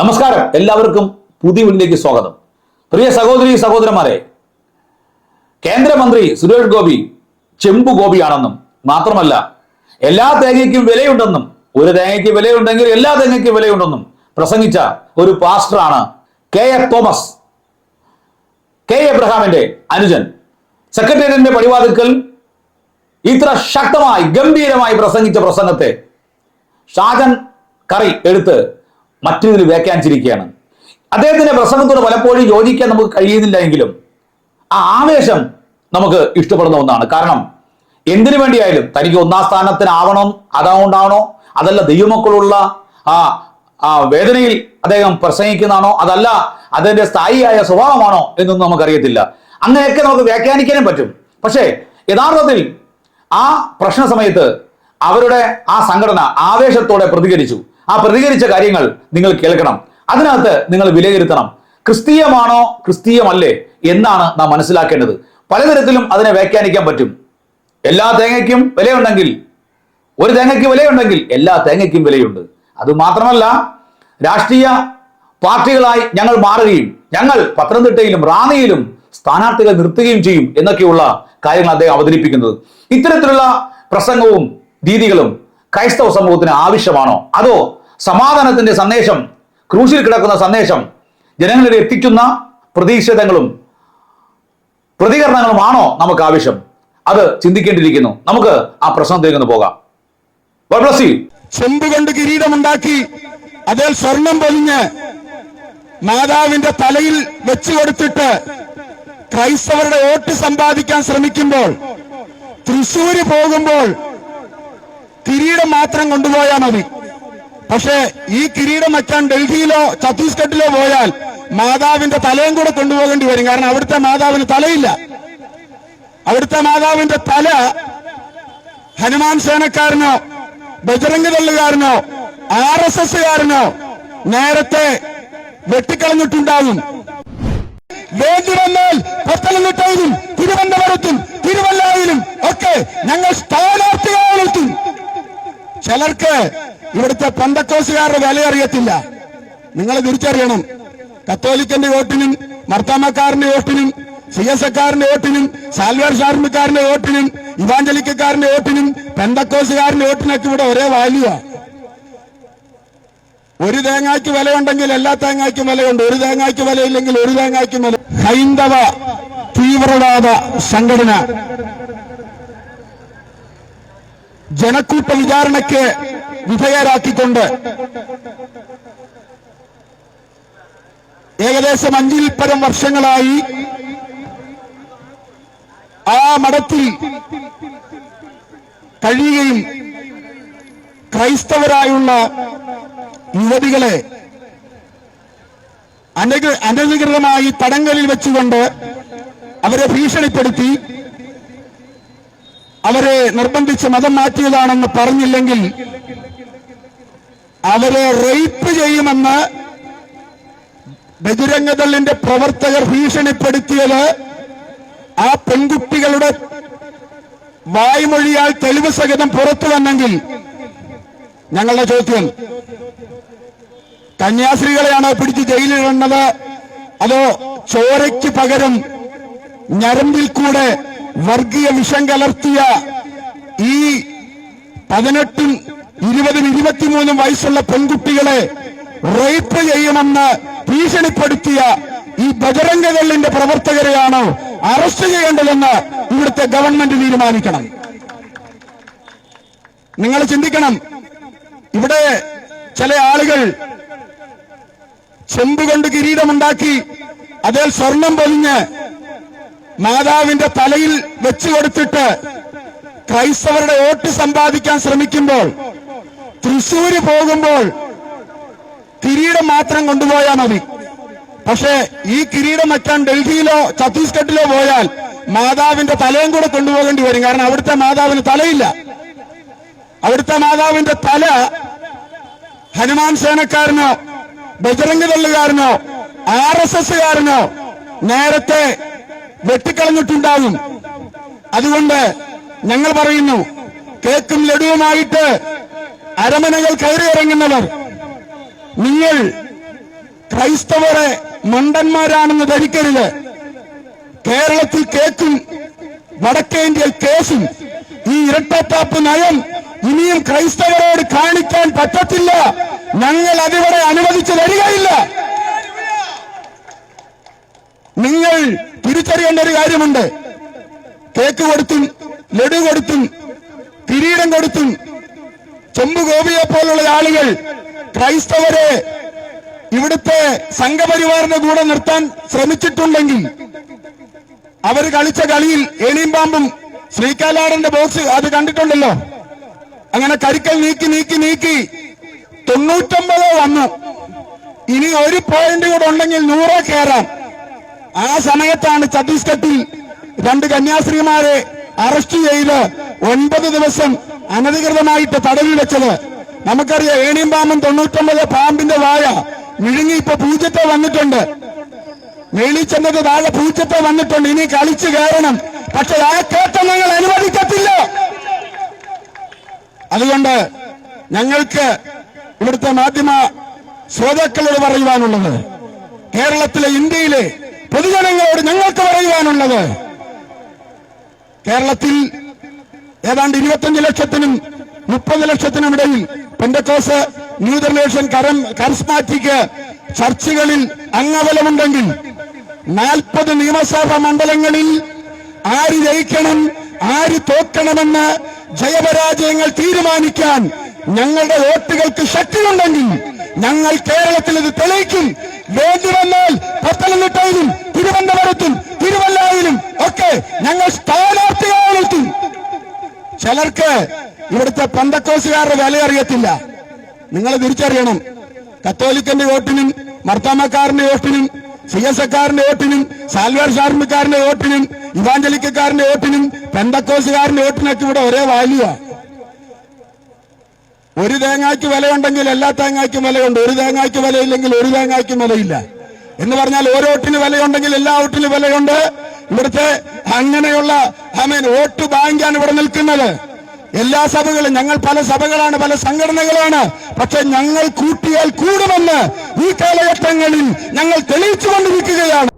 നമസ്കാരം. എല്ലാവർക്കും പുതിയ വീട്ടിലേക്ക് സ്വാഗതം. പ്രിയ സഹോദരി സഹോദരന്മാരെ കേന്ദ്രമന്ത്രി സുരേഷ് ഗോപി ചെമ്പു ഗോപിയാണെന്നും മാത്രമല്ല എല്ലാ തേങ്ങയ്ക്കും വിലയുണ്ടെന്നും ഒരു തേങ്ങയ്ക്ക് വിലയുണ്ടെങ്കിൽ എല്ലാ തേങ്ങയ്ക്കും വിലയുണ്ടെന്നും പ്രസംഗിച്ച ഒരു പാസ്റ്ററാണ് കെ എ തോമസ്. കെ എബ്രഹാമിന്റെ അനുജൻ. സെക്രട്ടേറിയറ്റിന്റെ പടിവാതിക്കൽ ഇത്ര ശക്തമായി ഗംഭീരമായി പ്രസംഗിച്ച പ്രസംഗത്തെ ഷാജൻ കറി എടുത്ത് മറ്റൊരു വ്യാഖ്യാനിച്ചിരിക്കുകയാണ്. അദ്ദേഹത്തിന്റെ പ്രസംഗത്തോട് പലപ്പോഴും യോജിക്കാൻ നമുക്ക് കഴിയുന്നില്ല എങ്കിലും ആ ആവേശം നമുക്ക് ഇഷ്ടപ്പെടുന്ന ഒന്നാണ്. കാരണം എന്തിനു വേണ്ടിയായാലും തനിക്ക് ഒന്നാം സ്ഥാനത്തിനാവണം അതുകൊണ്ടാണോ അതല്ല ദൈവമക്കളുള്ള ആ ആ വേദനയിൽ അദ്ദേഹം പ്രസംഗിക്കുന്നതാണോ? അതല്ല അതിന്റെ സ്ഥായിയായ സ്വഭാവമാണോ എന്നൊന്നും നമുക്കറിയത്തില്ല. അങ്ങനെയൊക്കെ നമുക്ക് വ്യാഖ്യാനിക്കാനും പറ്റും. പക്ഷേ യഥാർത്ഥത്തിൽ ആ പ്രശ്ന സമയത്ത് അവരുടെ ആ സംഘടന ആവേശത്തോടെ പ്രതികരിച്ചു. ആ പ്രതികരിച്ച കാര്യങ്ങൾ നിങ്ങൾ കേൾക്കണം. അതിനകത്ത് നിങ്ങൾ വിലയിരുത്തണം. ക്രിസ്തീയമാണോ ക്രിസ്തീയമല്ലേ എന്നാണ് നാം മനസ്സിലാക്കേണ്ടത്. പലതരത്തിലും അതിനെ വ്യാഖ്യാനിക്കാൻ പറ്റും. എല്ലാ തേങ്ങയ്ക്കും വിലയുണ്ടെങ്കിൽ ഒരു തേങ്ങയ്ക്ക് വിലയുണ്ടെങ്കിൽ എല്ലാ തേങ്ങയ്ക്കും വിലയുണ്ട്. അത് മാത്രമല്ല രാഷ്ട്രീയ പാർട്ടികളായി ഞങ്ങൾ മാറുകയും ഞങ്ങൾ പത്തനംതിട്ടയിലും റാന്നിയിലും സ്ഥാനാർത്ഥികൾ നിർത്തുകയും ചെയ്യും എന്നൊക്കെയുള്ള കാര്യങ്ങൾ അദ്ദേഹം അവതരിപ്പിക്കുന്നത്. ഇത്തരത്തിലുള്ള പ്രസംഗവും രീതികളും ക്രൈസ്തവ സമൂഹത്തിന് ആവശ്യമാണോ? അതോ സമാധാനത്തിന്റെ സന്ദേശം ക്രൂശിൽ കിടക്കുന്ന സന്ദേശം ജനങ്ങളിൽ എത്തിക്കുന്ന പ്രതീക്ഷിതങ്ങളും പ്രതികരണങ്ങളുമാണോ നമുക്ക് ആവശ്യം? അത് ചിന്തിക്കേണ്ടിയിരിക്കുന്നു. നമുക്ക് ആ പ്രശ്നത്തിലേക്ക് ഒന്ന് പോകാം. ചെമ്പ് കൊണ്ട് കിരീടമുണ്ടാക്കി അതിൽ സ്വർണം പൊതിഞ്ഞ് മാതാവിന്റെ തലയിൽ വെച്ചു കൊടുത്തിട്ട് ക്രൈസ്തവരുടെ വോട്ട് സമ്പാദിക്കാൻ ശ്രമിക്കുമ്പോൾ തൃശ്ശൂര് പോകുമ്പോൾ കിരീടം മാത്രം കൊണ്ടുപോയാൽ മതി. പക്ഷേ ഈ കിരീടം വയ്ക്കാൻ ഡൽഹിയിലോ ഛത്തീസ്ഗഡിലോ പോയാൽ മാതാവിന്റെ തലയും കൂടെ കൊണ്ടുപോകേണ്ടി വരും. കാരണം അവിടുത്തെ മാതാവിന് തലയില്ല. അവിടുത്തെ മാതാവിന്റെ തല ഹനുമാൻ സേനക്കാരനോ ബജറംഗ് തള്ളുകാരനോ ആർ എസ് എസ്സുകാരനോ നേരത്തെ വെട്ടിക്കളഞ്ഞിട്ടുണ്ടാകും. വേണ്ടി വന്നാൽ പത്തനംതിട്ടയിലും തിരുവനന്തപുരത്തും തിരുവല്ലായിലും ഒക്കെ ഞങ്ങൾ സ്ഥാനാർത്ഥികളെ ചിലർക്ക് ഇവിടുത്തെ പന്തക്കോസുകാരുടെ വില അറിയത്തില്ല നിങ്ങൾ തിരിച്ചറിയണം. കത്തോലിക്കന്റെ വോട്ടിനും മർത്താമക്കാരന്റെ വോട്ടിനും സി എസ് എക്കാരന്റെ വോട്ടിനും സാൽവേർ ഷാർമിക്കാരന്റെ വോട്ടിനും ഇവാഞ്ചലിക്കാരന്റെ വോട്ടിനും പെന്തക്കോസുകാരന്റെ വോട്ടിനൊക്കെ ഇവിടെ ഒരേ വാല്യുവാ ഒരു തേങ്ങായ്ക്ക് വിലയുണ്ടെങ്കിൽ എല്ലാ തേങ്ങായ്ക്കും വിലയുണ്ട്. ഒരു തേങ്ങായ്ക്ക് വിലയില്ലെങ്കിൽ ഒരു തേങ്ങായ്ക്കും വില ഹൈന്ദവ തീവ്രവാദ സംഘടന ജനക്കൂട്ട വിചാരണയ്ക്ക് വിധേയരാക്കിക്കൊണ്ട് ഏകദേശം അഞ്ചിൽ പരം വർഷങ്ങളായി ആ മഠത്തിൽ കഴിയുകയും ക്രൈസ്തവരായുള്ള യുവതികളെ അനധി അനധികൃതമായി തടങ്കലിൽ വെച്ചുകൊണ്ട് അവരെ ഭീഷണിപ്പെടുത്തി അവരെ നിർബന്ധിച്ച് മതം മാറ്റിയതാണെന്ന് പറഞ്ഞില്ലെങ്കിൽ അവരെ റേപ്പ് ചെയ്യുമെന്ന് ബജുരംഗദളിന്റെ പ്രവർത്തകർ ഭീഷണിപ്പെടുത്തിയത് ആ പെൺകുട്ടികളുടെ വായ്മൊഴിയാൽ തെളിവ് സഹിതം പുറത്തു വന്നെങ്കിൽ ഞങ്ങളുടെ ചോദ്യം കന്യാസ്ത്രീകളെയാണോ പിടിച്ച് ജയിലിലിടുന്നത് അതോ ചോരയ്ക്ക് പകരം ഞരമ്പിൽ കൂടെ വർഗീയ വിഷം കലർത്തിയ ഈ പതിനെട്ടും ഇരുപതും ഇരുപത്തിമൂന്നും വയസ്സുള്ള പെൺകുട്ടികളെ റേപ്പ് ചെയ്യണമെന്ന് ഭീഷണിപ്പെടുത്തിയ ഈ ബജരംഗകളിന്റെ പ്രവർത്തകരെയാണോ അറസ്റ്റ് ചെയ്യേണ്ടതെന്ന് ഇവിടുത്തെ ഗവൺമെന്റ് തീരുമാനിക്കണം. നിങ്ങൾ ചിന്തിക്കണം ഇവിടെ ചില ആളുകൾ ചെമ്പുകൊണ്ട് കിരീടമുണ്ടാക്കി അതിൽ സ്വർണം പൊതിഞ്ഞ് മാതാവിന്റെ തലയിൽ വെച്ചു കൊടുത്തിട്ട് ക്രൈസ്തവരുടെ വോട്ട് സമ്പാദിക്കാൻ ശ്രമിക്കുമ്പോൾ തൃശൂര് പോകുമ്പോൾ കിരീടം മാത്രം കൊണ്ടുപോയാൽ മതി. പക്ഷേ ഈ കിരീടം വയ്ക്കാൻ ഡൽഹിയിലോ ഛത്തീസ്ഗഡിലോ പോയാൽ മാതാവിന്റെ തലയും കൂടെ കൊണ്ടുപോകേണ്ടി വരും. കാരണം അവിടുത്തെ മാതാവിന് തലയില്ല. അവിടുത്തെ മാതാവിന്റെ തല ഹനുമാൻ സേനക്കാരനോ ബജറംഗ് തള്ളുകാരനോ ആർ എസ് എസ്സുകാരനോ നേരത്തെ വെട്ടിക്കളഞ്ഞിട്ടുണ്ടാകും. അതുകൊണ്ട് ഞങ്ങൾ പറയുന്നു കേക്കും ലഡുവുമായിട്ട് അരമനകൾ കയറി ഇറങ്ങുന്നവർ നിങ്ങൾ ക്രൈസ്തവരെ മണ്ടന്മാരാണെന്ന് ധരിക്കരുത്. കേരളത്തിൽ കേക്കും വടക്കേ ഇന്ത്യയിൽ കേസും ഈ ഇരട്ടത്താപ്പ് നയം ഇനിയും ക്രൈസ്തവരോട് കാണിക്കാൻ പറ്റത്തില്ല. ഞങ്ങൾ അതിവിടെ അനുവദിച്ചു തരികയില്ല നിങ്ങൾ തിരിച്ചറിയേണ്ട ഒരു കാര്യമുണ്ട്. കേക്ക് കൊടുത്തും ലഡു കൊടുത്തും കിരീടം കൊടുത്തും ചെമ്പ് ഗോപിയെ പോലുള്ള ആളുകൾ ക്രൈസ്തവരെ ഇവിടുത്തെ സംഘപരിവാറിന്റെ കൂടെ നിർത്താൻ ശ്രമിച്ചിട്ടുണ്ടെങ്കിൽ അവർ കളിച്ച കളിയിൽ ഏണിയും പാമ്പും ശ്രീകാലാടന്റെ ബോക്സ് അത് കണ്ടിട്ടുണ്ടല്ലോ. അങ്ങനെ കരിക്കൽ നീക്കി നീക്കി നീക്കി തൊണ്ണൂറ്റൊമ്പതോ വന്നു. ഇനി ഒരു പോയിന്റ് കൂടെ ഉണ്ടെങ്കിൽ നൂറോ കയറാം ആ സമയത്താണ് ഛത്തീസ്ഗഡിൽ രണ്ട് കന്യാസ്ത്രീമാരെ അറസ്റ്റ് ചെയ്ത് ഒൻപത് ദിവസം അനധികൃതമായിട്ട് തടവിൽ വെച്ചത്. നമുക്കറിയാം ഏണിയും പാമ്പും തൊണ്ണൂറ്റൊമ്പത് പാമ്പിന്റെ വായ വിഴുങ്ങി ഇപ്പൊ പൂജ്യത്തെ വന്നിട്ടുണ്ട്. മേളിച്ചെന്നത് താഴെ പൂജത്തെ വന്നിട്ടുണ്ട്. ഇനി കളിച്ചു കയറണം. പക്ഷെ ആ കേട്ടം ഞങ്ങൾ അനുവദിക്കത്തില്ല. അതുകൊണ്ട് ഞങ്ങൾക്ക് ഇവിടുത്തെ മാധ്യമ ശ്രോതാക്കളോട് പറയുവാനുള്ളത് കേരളത്തിലെ ഇന്ത്യയിലെ പൊതുജനങ്ങളോട് ഞങ്ങൾക്ക് പറയുവാനുള്ളത് കേരളത്തിൽ ഏതാണ്ട് ഇരുപത്തഞ്ച് ലക്ഷത്തിനും മുപ്പത് ലക്ഷത്തിനും ഇടയിൽ പെൻഡക്കോസ് ന്യൂ കരം കറിസ്മാറ്റിക് ചർച്ചുകളിൽ അംഗബലമുണ്ടെങ്കിൽ നാൽപ്പത് നിയമസഭാ മണ്ഡലങ്ങളിൽ ആര് ജയിക്കണം ആര് തോക്കണമെന്ന് ജയപരാജയങ്ങൾ തീരുമാനിക്കാൻ ഞങ്ങളുടെ വോട്ടുകൾക്ക് ശക്തിയുണ്ടെങ്കിൽ ഞങ്ങൾ കേരളത്തിൽ ഇത് തെളിയിക്കും. വേണ്ടി വന്നാൽ പത്തനംതിട്ടയിലും തിരുവനന്തപുരത്തും തിരുവല്ലായിലും ഒക്കെ ഞങ്ങൾ സ്ഥാനാർത്ഥികളെത്തും ചിലർക്ക് ഇവിടുത്തെ പന്തക്കോസുകാരുടെ വില അറിയത്തില്ല. നിങ്ങൾ തിരിച്ചറിയണം. കത്തോലിക്കന്റെ വോട്ടിനും മർത്താമക്കാരന്റെ വോട്ടിനും സി എസ് എക്കാരന്റെ വോട്ടിനും സാൽവേർ ഷാർമിക്കാരന്റെ വോട്ടിനും ഇവാഞ്ചലിക്കാരന്റെ വോട്ടിനും പെന്തക്കോസുകാരന്റെ വോട്ടിനൊക്കെ ഇവിടെ ഒരേ വാല്യുവാ ഒരു തേങ്ങയ്ക്ക് വിലയുണ്ടെങ്കിൽ എല്ലാ തേങ്ങയ്ക്കും വിലയുണ്ട്. ഒരു തേങ്ങയ്ക്ക് വിലയില്ലെങ്കിൽ ഒരു തേങ്ങയ്ക്കും വിലയില്ല. എന്ന് പറഞ്ഞാൽ ഓരോ ഓട്ടിന് വിലയുണ്ടെങ്കിൽ എല്ലാ വോട്ടിന് വിലയുണ്ട്. ഇവിടുത്തെ അങ്ങനെയുള്ള ഐ മീൻ വോട്ട് ബാങ്കാണ് ഇവിടെ നിൽക്കുന്നത്. എല്ലാ സഭകളും ഞങ്ങൾ പല സഭകളാണ് പല സംഘടനകളാണ്. പക്ഷെ ഞങ്ങൾ കൂട്ടിയാൽ കൂടുമെന്ന് ഈ കാലഘട്ടങ്ങളിൽ ഞങ്ങൾ തെളിയിച്ചുകൊണ്ടിരിക്കുകയാണ്.